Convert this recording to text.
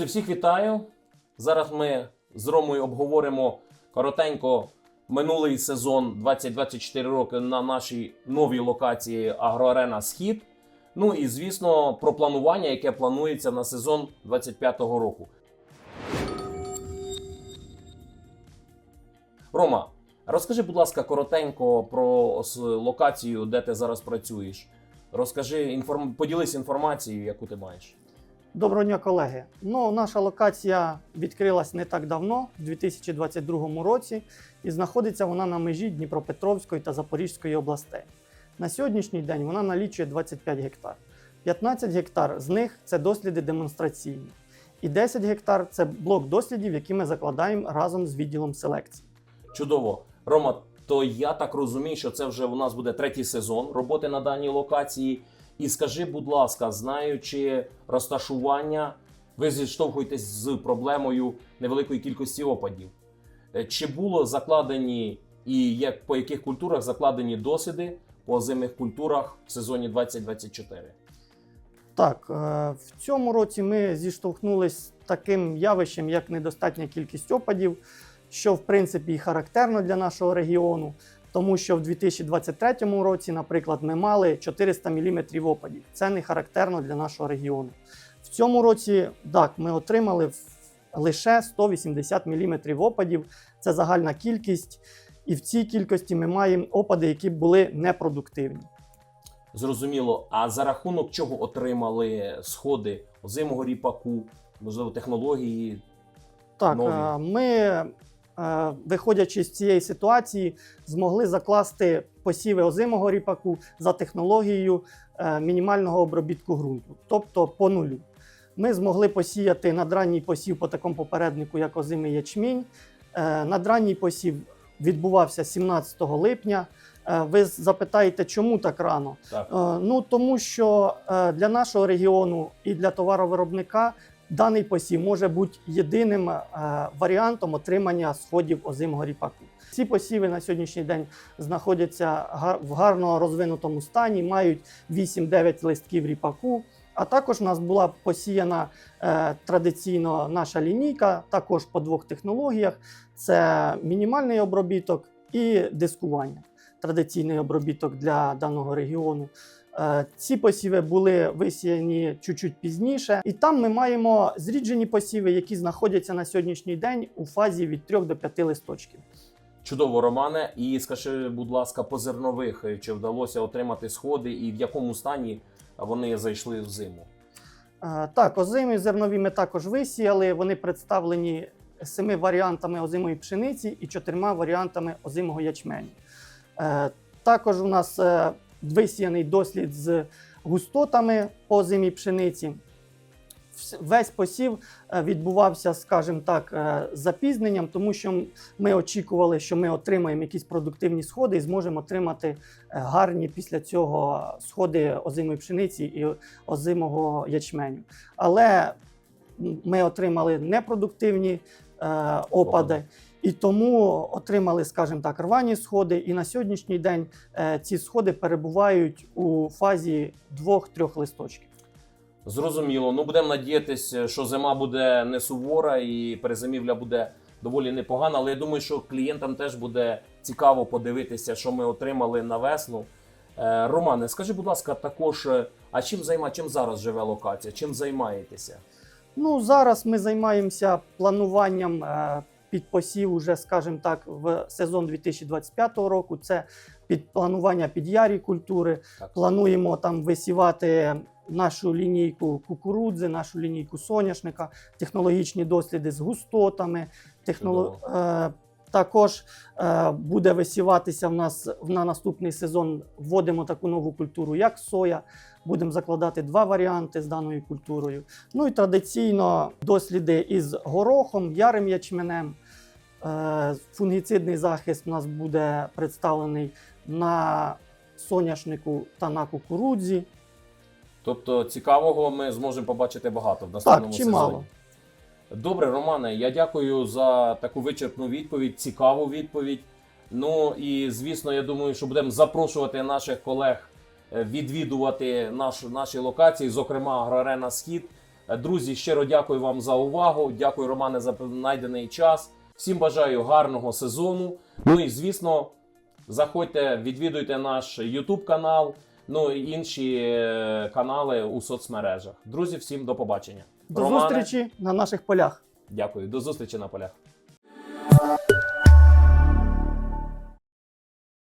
Друзі, всіх вітаю. Зараз ми з Ромою обговоримо коротенько минулий сезон 2024 роки на нашій новій локації Агроарена Схід. Ну і звісно, про планування, яке планується на сезон 2025 року. Рома, розкажи, будь ласка, коротенько про локацію, де ти зараз працюєш. Розкажи інформ... поділись інформацією, яку ти маєш. Доброго дня, колеги. Ну, наша локація відкрилась не так давно, в 2022 році, і знаходиться вона на межі Дніпропетровської та Запорізької областей. На сьогоднішній день вона налічує 25 гектар. 15 гектар з них це досліди демонстраційні, і 10 гектар це блок дослідів, які ми закладаємо разом з відділом селекції. Чудово. Рома, то я так розумію, що це вже у нас буде третій сезон роботи на даній локації. І скажи, будь ласка, знаючи розташування, ви зіштовхуєтесь з проблемою невеликої кількості опадів. Е, Чи було закладені і як по яких культурах закладені досліди по озимих культурах в сезоні 2024? Так, е, в цьому році ми зіштовхнулися з таким явищем, як недостатня кількість опадів, що в принципі і характерно для нашого регіону, тому що в 2023 році, наприклад, ми мали 400 мм опадів. Це не характерно для нашого регіону. В цьому році так, ми отримали лише 180 мм опадів. Це загальна кількість, і в цій кількості ми маємо опади, які були непродуктивні. Зрозуміло. А за рахунок чого отримали сходи озимого ріпаку, можливо, технології? Так, нові. ми, виходячи з цієї ситуації, змогли закласти посіви озимого ріпаку за технологією е, мінімального обробітку ґрунту, тобто по нулю. Ми змогли посіяти надранній посів по такому попереднику, як озимий ячмінь. Е, Надранній посів відбувався 17 липня. Е, Ви запитаєте, чому так рано? Так. Е, Ну тому що е, для нашого регіону і для товаровиробника даний посів може бути єдиним е, варіантом отримання сходів озимого ріпаку. Ці посіви на сьогоднішній день знаходяться в гарно розвинутому стані, мають 8-9 листків ріпаку. А також у нас була посіяна е, традиційно наша лінійка, також по двох технологіях: це мінімальний обробіток і дискування. Традиційний обробіток для даного регіону. Е, Ці посіви були висіяні чуть-чуть пізніше, і там ми маємо зріджені посіви, які знаходяться на сьогоднішній день у фазі від 3 до 5 листочків. Чудово, Романе. І скажи, будь ласка, по зернових, е, чи вдалося отримати сходи і в якому стані вони зайшли в зиму? Е, Так, озимі зернові ми також висіяли. Вони представлені семи варіантами озимої пшениці і чотирма варіантами озимого ячменю. Також у нас висіяний дослід з густотами по озимій пшениці. Весь посів е, відбувався, скажімо так, е, запізненням, тому що ми очікували, що ми отримаємо якісь продуктивні сходи і зможемо отримати е, гарні після цього сходи озимої пшениці і озимого ячменю. Але ми отримали непродуктивні опади. І тому отримали, скажімо так, рвані сходи. І на сьогоднішній день е, ці сходи перебувають у фазі двох-трьох листочків. Зрозуміло. Ну будемо надіятися, що зима буде не сувора і перезимівля буде доволі непогана. Але я думаю, що клієнтам теж буде цікаво подивитися, що ми отримали на весну. Е, Романе, скажи, будь ласка, також, е, а чим займа, чим зараз живе локація? Чим займаєтеся? Ну зараз ми займаємося плануванням під посів, уже, скажімо так, в сезон 2025 року. Це під планування під ярі культури. Так. Плануємо там висівати нашу лінійку кукурудзи, нашу лінійку соняшника, технологічні досліди з густотами. Техноло... Е, також е, буде висіватися в нас на наступний сезон. Вводимо таку нову культуру, як соя. Будемо закладати два варіанти з даною культурою. Ну і традиційно досліди із горохом, ярим ячменем. Е, Фунгіцидний захист у нас буде представлений на соняшнику та на кукурудзі. Тобто цікавого ми зможемо побачити багато в наступному Так, сезоні. Добре, Романе, я дякую за таку вичерпну відповідь, цікаву відповідь. Ну і звісно, я думаю, що будемо запрошувати наших колег відвідувати нашу, наші локації, зокрема Агроарена Схід. Е, Друзі, щиро дякую вам за увагу. Дякую, Романе, за знайдений час. Всім бажаю гарного сезону. Ну і звісно, заходьте, відвідуйте наш YouTube канал, ну і інші е, канали у соцмережах. Друзі, всім до побачення. До Романе, зустрічі на наших полях. Дякую, до зустрічі на полях.